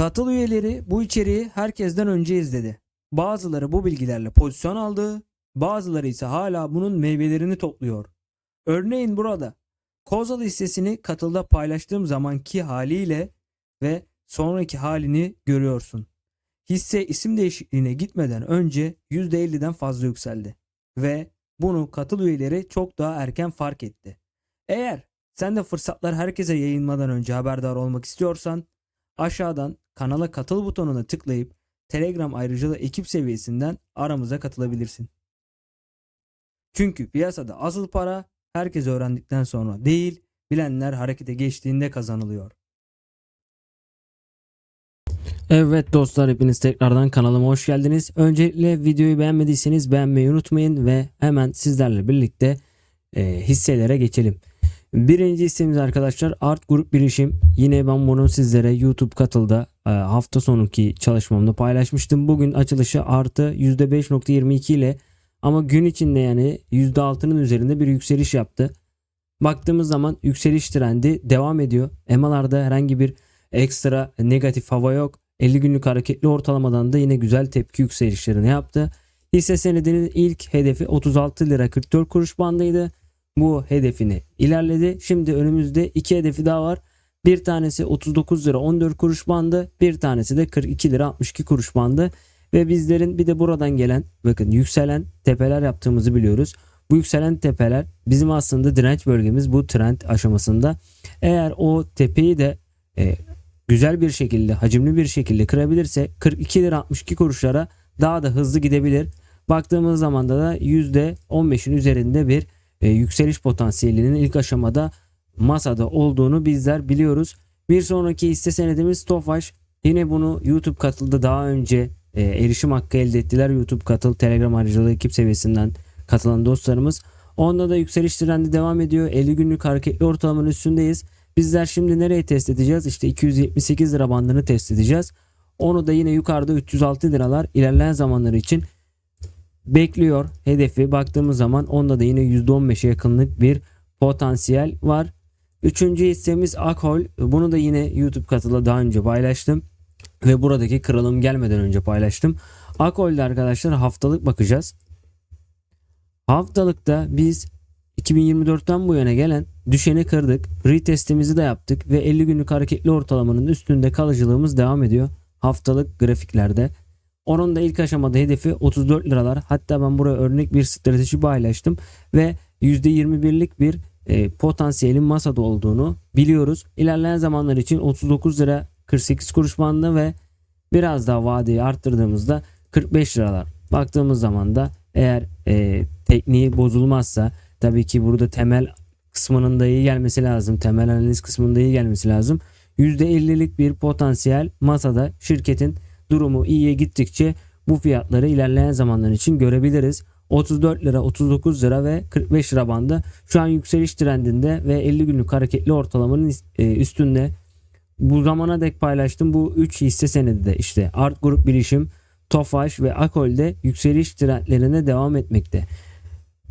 Katıl üyeleri bu içeriği herkesten önce izledi. Bazıları bu bilgilerle pozisyon aldı, bazıları ise hala bunun meyvelerini topluyor. Örneğin burada Kozal hissesini katılda paylaştığım zamanki haliyle ve sonraki halini görüyorsun. Hisse isim değişikliğine gitmeden önce %50'den fazla yükseldi ve bunu katıl üyeleri çok daha erken fark etti. Eğer sen de fırsatlar herkese yayılmadan önce haberdar olmak istiyorsan aşağıdan kanala katıl butonuna tıklayıp Telegram ayrıcalığı ekip seviyesinden aramıza katılabilirsin. Çünkü piyasada asıl para herkes öğrendikten sonra değil, bilenler harekete geçtiğinde kazanılıyor. Evet dostlar hepiniz tekrardan kanalıma hoş geldiniz. Öncelikle videoyu beğenmediyseniz beğenmeyi unutmayın ve hemen sizlerle birlikte e, hisselere geçelim. Birinci hissemiz arkadaşlar Art Grup Bilişim. Yine ben bunu sizlere YouTube katılda e, hafta sonuki çalışmamda paylaşmıştım. Bugün açılışı artı %5.22 ile ama gün içinde yani %6'nın üzerinde bir yükseliş yaptı. Baktığımız zaman yükseliş trendi devam ediyor. EMA'larda herhangi bir ekstra negatif hava yok. 50 günlük hareketli ortalamadan da yine güzel tepki yükselişlerini yaptı. Hisse senedinin ilk hedefi 36 lira 44 kuruş bandıydı. Bu hedefini ilerledi. Şimdi önümüzde iki hedefi daha var. Bir tanesi 39 lira 14 kuruş bandı. Bir tanesi de 42 lira 62 kuruş bandı. Ve bizlerin bir de buradan gelen bakın yükselen tepeler yaptığımızı biliyoruz. Bu yükselen tepeler bizim aslında direnç bölgemiz bu trend aşamasında. Eğer o tepeyi de e, güzel bir şekilde hacimli bir şekilde kırabilirse 42 lira 62 kuruşlara daha da hızlı gidebilir. Baktığımız zaman da %15'in üzerinde bir e, yükseliş potansiyelinin ilk aşamada masada olduğunu bizler biliyoruz. Bir sonraki hisse senedimiz Tofaş. Yine bunu YouTube katıldı daha önce e, erişim hakkı elde ettiler. YouTube katıl Telegram aracılığı ekip seviyesinden katılan dostlarımız. Onda da yükseliş trendi devam ediyor. 50 günlük hareketli ortalamanın üstündeyiz. Bizler şimdi nereye test edeceğiz? İşte 278 lira bandını test edeceğiz. Onu da yine yukarıda 306 liralar ilerleyen zamanları için bekliyor. Hedefi baktığımız zaman onda da yine %15'e yakınlık bir potansiyel var. Üçüncü hissemiz Akol. Bunu da yine YouTube katıla daha önce paylaştım. Ve buradaki kırılım gelmeden önce paylaştım. Akol'de arkadaşlar haftalık bakacağız. Haftalıkta biz 2024'ten bu yana gelen düşeni kırdık. Retestimizi de yaptık ve 50 günlük hareketli ortalamanın üstünde kalıcılığımız devam ediyor. Haftalık grafiklerde. Onun da ilk aşamada hedefi 34 liralar. Hatta ben buraya örnek bir strateji paylaştım ve %21'lik bir e, potansiyelin masada olduğunu biliyoruz. İlerleyen zamanlar için 39 lira 48 kuruş bandı ve biraz daha vadeyi arttırdığımızda 45 liralar. Baktığımız zaman da eğer e, tekniği bozulmazsa tabii ki burada temel kısmının da iyi gelmesi lazım. Temel analiz kısmının da iyi gelmesi lazım. %50'lik bir potansiyel masada şirketin durumu iyiye gittikçe bu fiyatları ilerleyen zamanlar için görebiliriz. 34 lira, 39 lira ve 45 lira bandı şu an yükseliş trendinde ve 50 günlük hareketli ortalamanın e, üstünde. Bu zamana dek paylaştım bu 3 hisse senedi de işte Art Grup Bilişim, Tofaş ve Akol'de yükseliş trendlerine devam etmekte.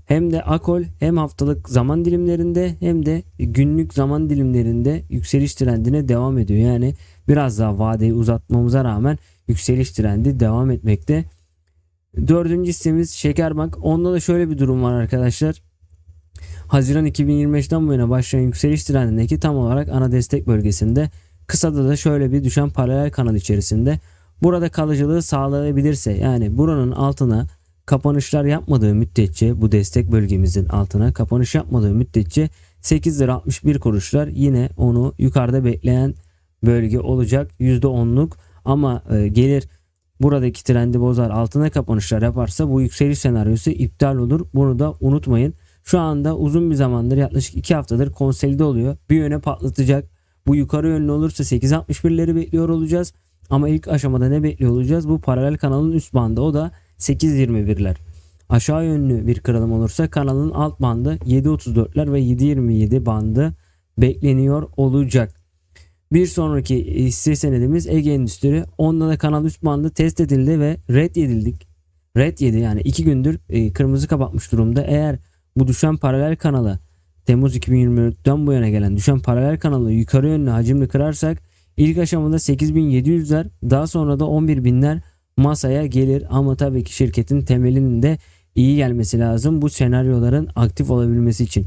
Hem de Akol hem haftalık zaman dilimlerinde hem de günlük zaman dilimlerinde yükseliş trendine devam ediyor. Yani biraz daha vadeyi uzatmamıza rağmen yükseliş trendi devam etmekte. Dördüncü hissemiz Şekerbank. Onda da şöyle bir durum var arkadaşlar. Haziran 2025'ten bu yana başlayan yükseliş trendindeki tam olarak ana destek bölgesinde kısada da şöyle bir düşen paralel kanal içerisinde burada kalıcılığı sağlayabilirse yani buranın altına kapanışlar yapmadığı müddetçe bu destek bölgemizin altına kapanış yapmadığı müddetçe 8 lira 61 kuruşlar yine onu yukarıda bekleyen bölge olacak %10'luk ama e, gelir buradaki trendi bozar altına kapanışlar yaparsa bu yükseliş senaryosu iptal olur. Bunu da unutmayın. Şu anda uzun bir zamandır yaklaşık 2 haftadır konsolide oluyor. Bir yöne patlatacak. Bu yukarı yönlü olursa 8.61'leri bekliyor olacağız. Ama ilk aşamada ne bekliyor olacağız? Bu paralel kanalın üst bandı o da 8.21'ler. Aşağı yönlü bir kırılım olursa kanalın alt bandı 7.34'ler ve 7.27 bandı bekleniyor olacak. Bir sonraki hisse senedimiz Ege Endüstri. Onda da kanal üst bandı test edildi ve red yedildik. Red yedi yani iki gündür e, kırmızı kapatmış durumda. Eğer bu düşen paralel kanalı Temmuz 2024'ten bu yana gelen düşen paralel kanalı yukarı yönlü hacimli kırarsak İlk aşamada 8700'ler daha sonra da 11.000'ler masaya gelir ama tabii ki şirketin temelinin de iyi gelmesi lazım bu senaryoların aktif olabilmesi için.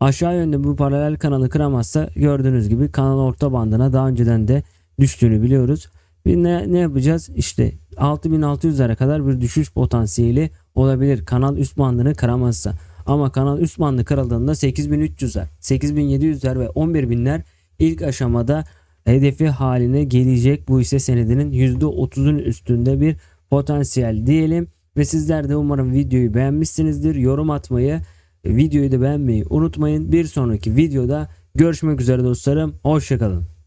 Aşağı yönde bu paralel kanalı kıramazsa gördüğünüz gibi kanal orta bandına daha önceden de düştüğünü biliyoruz. Bir ne, ne yapacağız? İşte 6600'lere kadar bir düşüş potansiyeli olabilir kanal üst bandını kıramazsa. Ama kanal üst bandı kırıldığında 8300'ler, 8700'ler ve 11000'ler ilk aşamada hedefi haline gelecek. Bu ise senedinin %30'un üstünde bir potansiyel diyelim. Ve sizler de umarım videoyu beğenmişsinizdir. Yorum atmayı, videoyu da beğenmeyi unutmayın. Bir sonraki videoda görüşmek üzere dostlarım. Hoşçakalın.